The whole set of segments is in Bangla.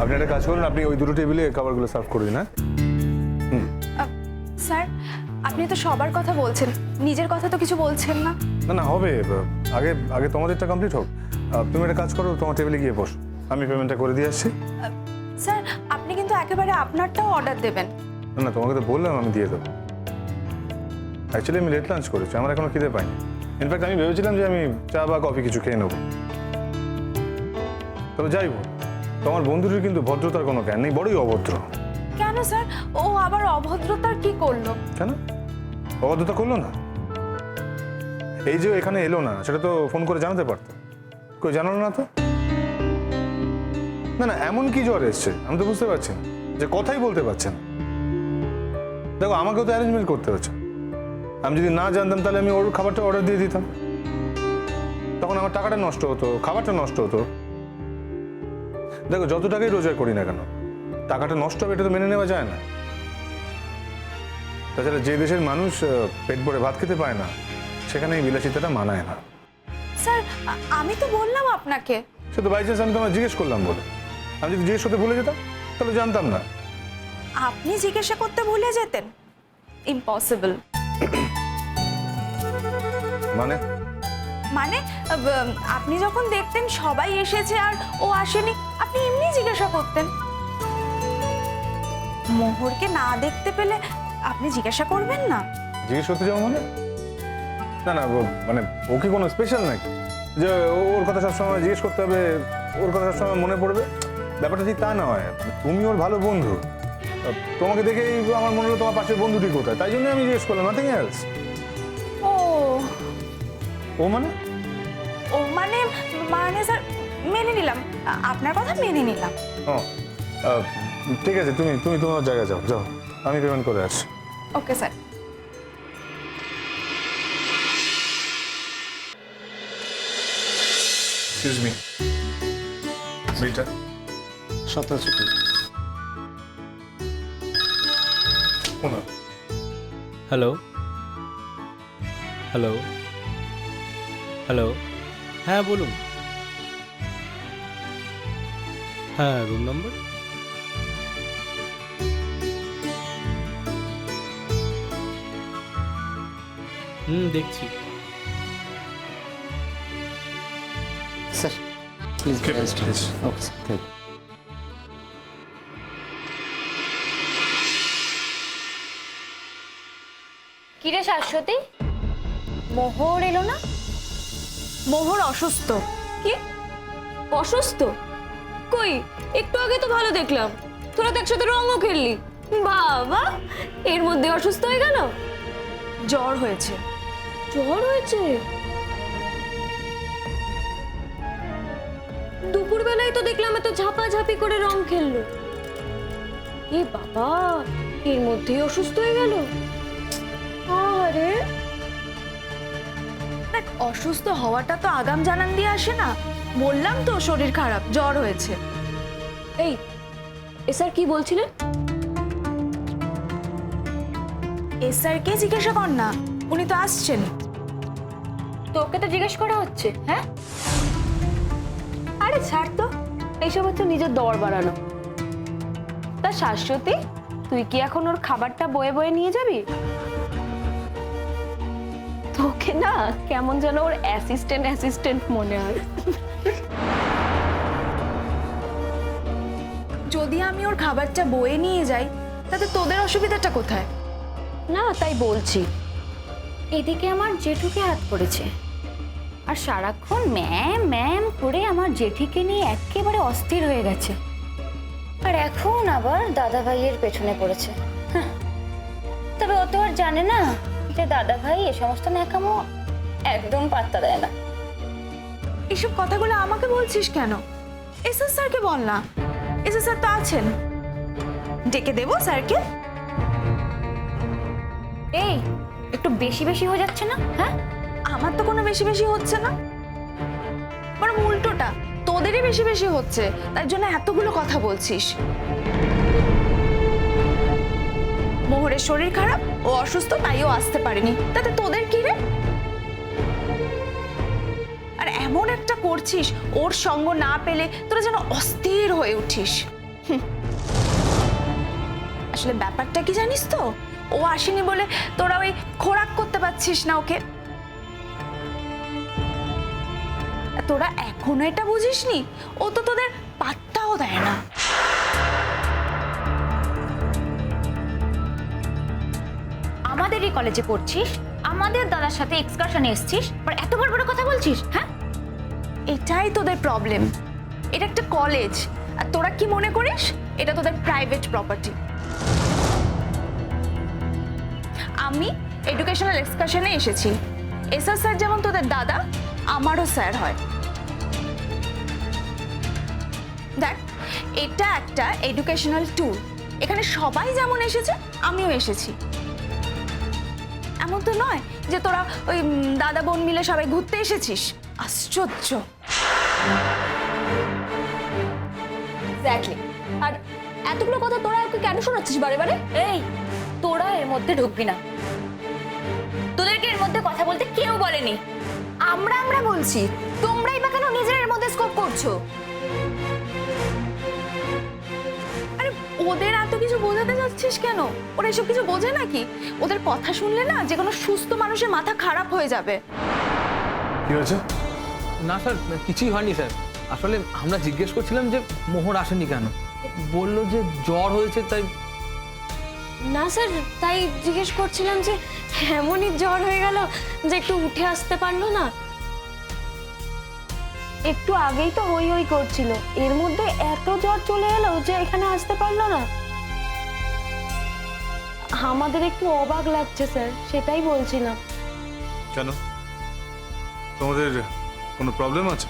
আপনি একটা কাজ করুন আপনি ওই দুটো টেবিলে খাবারগুলো সার্ভ করে দিন হ্যাঁ? স্যার আপনি তো সবার কথা বলছেন নিজের কথা তো কিছু বলছেন না। না না হবে আগে আগে তোমাদেরটা কমপ্লিট হোক। তুমি একটা কাজ করো তোমার টেবিলে গিয়ে বস আমি পেমেন্টটা করে দিয়ে আসছি। স্যার আপনি কিন্তু একেবারে আপনারটাও অর্ডার দেবেন। না না তোমাকে তো বললাম আমি দিয়ে দেবো। অ্যাকচুয়ালি আমি লেট লাঞ্চ করেছি আমার এখনও খিদে পাইনি ইনফ্যাক্ট আমি ভেবেছিলাম যে আমি চা বা কফি কিছু খেয়ে নেব। তবে যাই হোক তোমার বন্ধুটির কিন্তু ভদ্রতার কোনো জ্ঞান নেই বড়ই অভদ্র। কেন স্যার? ও আবার অভদ্রতার কি করল? কেন? অভদ্রতা করল না? এই যে এখানে এলো না সেটা তো ফোন করে জানাতে পারতো। কই জানালো না তো? না না এমন কি জ্বর এসছে? আমি তো বুঝতে পারছি না যে কথাই বলতে পারছে না। দেখো আমাকেও তো অ্যারেঞ্জমেন্ট করতে হচ্ছে। আমি যদি না জানতাম তাহলে আমি ওর খাবারটা অর্ডার দিয়ে দিতাম। তখন আমার টাকাটা নষ্ট হতো খাবারটা নষ্ট হতো। দেখো যত টাকাই রোজগার করি না কেন টাকাটা নষ্ট হবে এটা তো মেনে নেওয়া যায় না। তাছাড়া যে দেশের মানুষ পেট ভরে ভাত খেতে পায় না সেখানে এই বিলাসিতাটা মানায় না। স্যার আমি তো বললাম আপনাকে। সে তো বাই চান্স আমি তোমায় জিজ্ঞেস করলাম বলে। আমি যদি জিজ্ঞেস করতে ভুলে যেতাম তাহলে জানতাম না। আপনি জিজ্ঞাসা করতে ভুলে যেতেন। ইম্পসিবল মানে? মানে আপনি যখন দেখতেন সবাই এসেছে আর ও আসেনি, আপনি এমনি জিজ্ঞাসা করতেন। মোহরকে না দেখতে পেলে আপনি জিজ্ঞাসা করবেন না? জিজ্ঞেস করতে যাব মানে? না না মানে ও কি কোনো স্পেশাল নাকি? যে ওর কথা সবসময় জিজ্ঞেস করতে হবে, ওর কথা সবসময় মনে পড়বে? ব্যাপারটা ঠিক তা নয়, তুমি ওর ভালো বন্ধু। তোমাকে দেখেই আমার মনে হলো তোমার পাশের বন্ধুটি কোথায়, তাই জন্য আমি জিজ্ঞেস করলাম নাথিং এলস ও মানে? ও মানে মানে স্যার মেনে নিলাম। আপনার কথা মেনে নিলাম। ও ঠিক আছে তুমি তুমি তোমার জায়গায় যাও যাও। আমি পেমেন্ট করে আসছি। Okay sir. এক্সকিউজ মি বিলটা সতেরোশো কুড়ি হ্যালো হ্যালো হ্যালো। হ্যাঁ বলুন। হ্যাঁ রুম নম্বর হুম দেখছি। Sir please. ওকে থ্যাংক কিরে শাশ্বতী? মোহর এলো না? মোহর অসুস্থ। কি? অসুস্থ? কই? একটু আগে তো ভালো দেখলাম। তোরা তো একসাথে রঙও খেললি। বাবা এর মধ্যে অসুস্থ হয়ে গেল? জ্বর হয়েছে। জ্বর হয়েছে? দুপুর বেলায় তো দেখলাম এত ঝাপাঝাপি করে রং খেললো। এ বাবা এর মধ্যেই অসুস্থ হয়ে গেল? আরে দেখ অসুস্থ হওয়াটা তো আগাম জানান দিয়ে আসে না। বললাম তো শরীর খারাপ জ্বর হয়েছে। এই এ স্যার কি বলছিলেন? জিজ্ঞাসা কর না উনি তো আসছেন। তোকে তো জিজ্ঞেস করা হচ্ছে হ্যাঁ? আরে ছাড় তো এইসব হচ্ছে নিজের দর বাড়ানো। তা শাশ্বতী তুই কি এখন ওর খাবারটা বয়ে বয়ে নিয়ে যাবি? তোকে না কেমন যেন ওর অ্যাসিস্ট্যান্ট অ্যাসিস্ট্যান্ট মনে হয়। যদি আমি ওর খাবারটা বয়ে নিয়ে যাই তাতে তোদের অসুবিধাটা কোথায়? না তাই বলছি। এদিকে আমার জেঠুকে হাত পড়েছে। আর সারাক্ষণ ম্যাম ম্যাম করে আমার জেঠিকে নিয়ে একেবারে অস্থির হয়ে গেছে। আর এখন আবার দাদা ভাইয়ের পেছনে পড়েছে। হাহ। তবে ও তো আর জানে না যে দাদা ভাই এ সমস্ত ন্যাকামো একদম পাত্তা দেয় না। এসব কথাগুলো আমাকে বলছিস কেন? এস এস স্যারকে বল না। এস এস স্যার তো আছেন। ডেকে দেবো স্যারকে। এই একটু বেশি বেশি হয়ে যাচ্ছে না? হ্যাঁ? আমার তো কোনো বেশি বেশি হচ্ছে না। বরং উল্টোটা তোদেরই বেশি বেশি হচ্ছে। তার জন্য এতগুলো কথা বলছিস। মোহরের শরীর খারাপ ও অসুস্থ, তাইও আসতে পারেনি। তাতে তোদের কি রে? আর এমন একটা করছিস, ওর সঙ্গ না পেলে তোরা যেন অস্থির হয়ে উঠিস। আসলে ব্যাপারটা কি জানিস তো? ও আসেনি বলে তোরা ওই খোরাক করতে পারছিস না ওকে। তোরা এখনও এটা বুঝিসনি? ও তো তোদের পাত্তাও দেয় না। আমাদেরই কলেজে পড়ছিস, আমাদের দাদার সাথে এক্সকারশনে এসছিস আর এত বড় বড় কথা বলছিস হ্যাঁ? এটাই তোদের প্রবলেম এটা একটা কলেজ আর তোরা কি মনে করিস? এটা তোদের প্রাইভেট প্রপার্টি আমি এডুকেশনাল এক্সকারশনে এসেছি। এসআর স্যার যেমন তোদের দাদা, আমারও স্যার হয়। দেখ, এটা একটা এডুকেশনাল ট্যুর এখানে সবাই যেমন এসেছে, আমিও এসেছি। এমন তো নয় যে তোরা ওই দাদা বোন মিলে সবাই ঘুরতে এসেছিস? আশ্চর্য। এক্স্যাক্টলি আর এতগুলো কথা তোরা ওকে কেন শোনাচ্ছিস বারে বারে? এই তোরা এর মধ্যে ঢুকবি না। তোদেরকে এর মধ্যে কথা বলতে কেউ বলেনি। আমরা আমরা বলছি তোমরাই বা কেন নিজের এর মধ্যে স্কোপ করছ? ওদের এত কিছু বোঝাতে যাচ্ছিস কেন? ওরা এসব কিছু বোঝে নাকি? ওদের কথা শুনলে না যে কোনো সুস্থ মানুষের মাথা খারাপ হয়ে যাবে। কি হয়েছে? না স্যার কিছুই হয়নি স্যার। আসলে আমরা জিজ্ঞেস করছিলাম যে মোহর আসেনি কেন? বলল যে জ্বর হয়েছে তাই না স্যার তাই জিজ্ঞেস করছিলাম যে এমনই জ্বর হয়ে গেল যে একটু উঠে আসতে পারল না। একটু আগেই তো হই হই করছিল। এর মধ্যে এত জ্বর চলে এলো যে এখানে আসতে পারল না। আমাদের একটু অবাক লাগছে স্যার। সেটাই বলছিলাম। কেন? তোমাদের কোনো প্রবলেম আছে?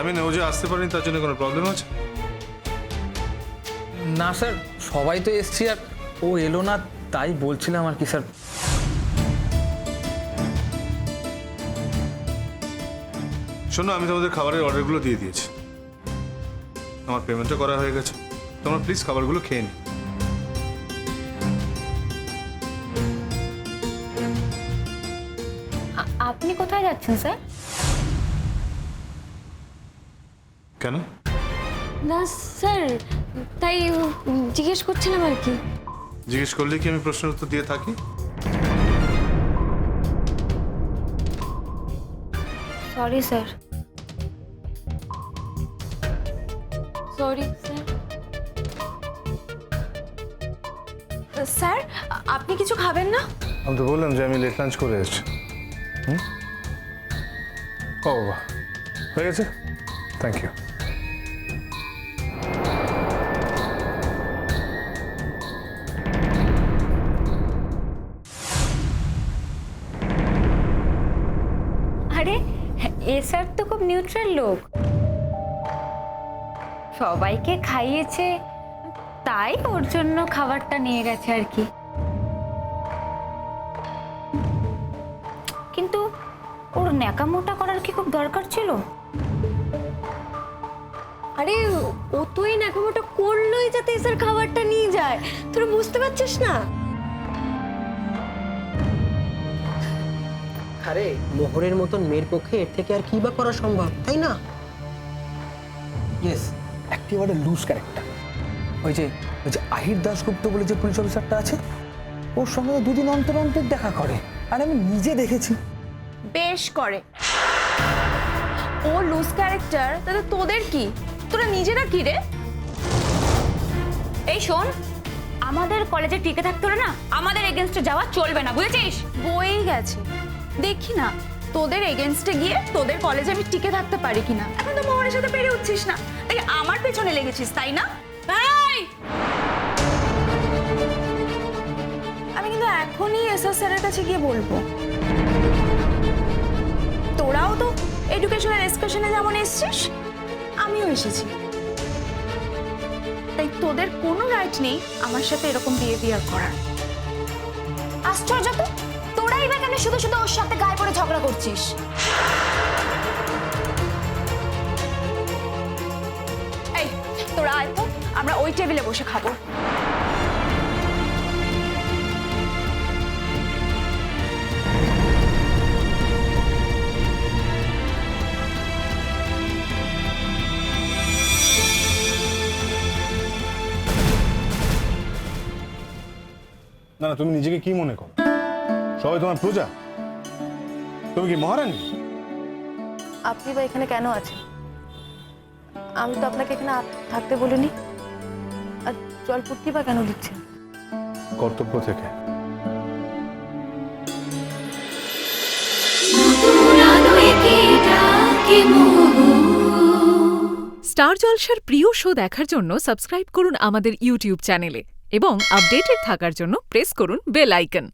আমি না ও যে আসতে পারিনি তার জন্য কোনো প্রবলেম আছে? না স্যার সবাই তো এসছি আর ও এলো না তাই বলছিলাম আর কি স্যার। শোনো আমি তোমাদের খাবারের অর্ডারগুলো দিয়ে দিয়েছি। আমার পেমেন্টও করা হয়ে গেছে। তোমরা প্লিজ খাবারগুলো খেয়ে নি আপনি কোথায় যাচ্ছেন স্যার? কেন? না স্যার তাই জিজ্ঞেস করছিলাম আর কি। জিজ্ঞেস করলে কি আমি প্রশ্নের উত্তর দিয়ে থাকি? Sorry sir. Sorry sir sir আ- আপনি কিছু খাবেন না? আমি তো বললাম যে আমি লেট লাঞ্চ করে এসেছি হুম? ও বাবা। হয়ে গেছে? থ্যাংক ইউ আরে এ স্যার তো খুব নিউট্রাল লোক। সবাইকে খাইয়েছে। তাই ওর জন্য খাবারটা নিয়ে গেছে আর কি। কিন্তু ওর ন্যাকামোটা করার কি খুব দরকার ছিল? আরে ও তো এই নাকামোটা করলোই যাতে এসার খাবারটা নিয়ে যায়। তোরা বুঝতে পারছিস না? আরে মোহরের মতন মেয়ের পক্ষে এর থেকে আর কি বা করা সম্ভব তাই না? ইয়েস একেবারে লুজ ক্যারেক্টার ওই যে ওই যে আহির দাসগুপ্ত বলে যে পুলিশ অফিসারটা আছে, ওর সঙ্গে দুদিন অন্তর অন্তর দেখা করে, আর আমি নিজে দেখেছি। বেশ করে। ও লুজ ক্যারেক্টার তাহলে তোদের কি? তোরা নিজেরা কি রে? এই শোন, আমাদের কলেজে টিকে থাকতে না, আমাদের এগেনস্টে যাওয়া চলবে না, বুঝেছিস? বয়েই গেছে। দেখি না তোদের এগেনস্টে গিয়ে তোদের কলেজে আমি টিকে থাকতে পারি কিনা? এখন তো মোহনের সাথে পেরে উঠছিস না। তাই আমার পেছনে লেগেছিস তাই না! আমি কিন্তু এখনই এসআর স্যারের কাছে গিয়ে বলব। তোরাও তো এডুকেশনাল এক্সকার্শনে যেমন এসছিস আমিও এসেছি। তাই তোদের কোনো রাইট নেই আমার সাথে এরকম বিহেভিয়ার করার। আশ্চর্য তো? জন্য শুধু শুধু ওর সাথে গায়ে পড়ে ঝগড়া করছিস। এই তোরা আয় তো আমরা ওই টেবিলে বসে খাব। না তুমি নিজেকে কি মনে করো? সবাই তোমার প্রজা। তুমি কি মহারানী? আপনি বা এখানে কেন আছেন? আমি তো আপনাকে এখানে থাকতে বলিনি। আর জলপট্টি বা কেন দিচ্ছেন? কর্তব্য থেকে। স্টার জলসার প্রিয় শো দেখার জন্য সাবস্ক্রাইব করুন আমাদের ইউটিউব চ্যানেলে এবং আপডেটেড থাকার জন্য প্রেস করুন বেল আইকন।